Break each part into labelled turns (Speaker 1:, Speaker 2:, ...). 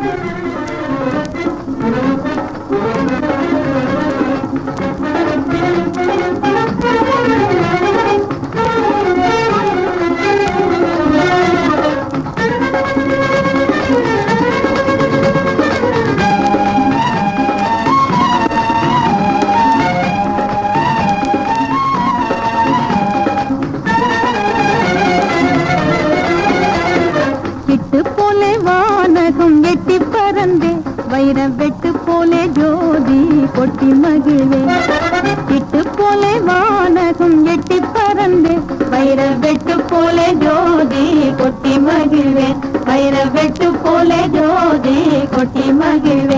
Speaker 1: Thank you. மதி கொட்டி மகிழே இட்டு போலே வானகம் எட்டி பறந்து வைர வெட்டு போலே ஜோதி கொட்டி மகிழ்வேன். வைர வெட்டு போலே ஜோதி கொட்டி மகிழ்வேன்.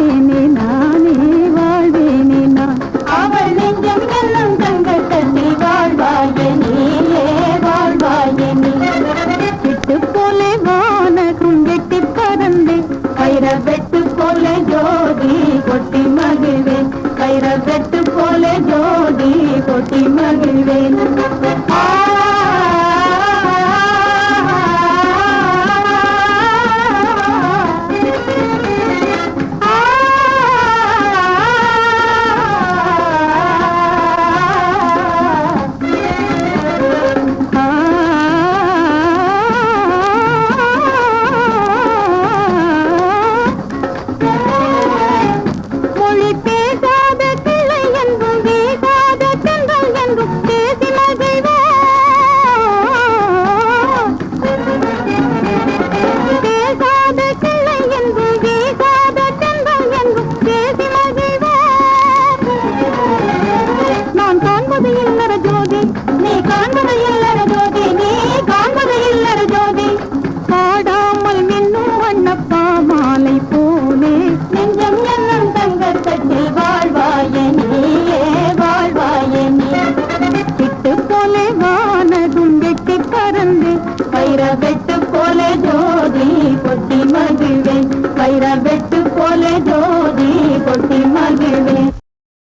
Speaker 1: ஆயிரம் பெட்டு போல ஜோடி கொட்டி மகிழ்வேன். பொட்டி மகிழ்வேன். வைரவே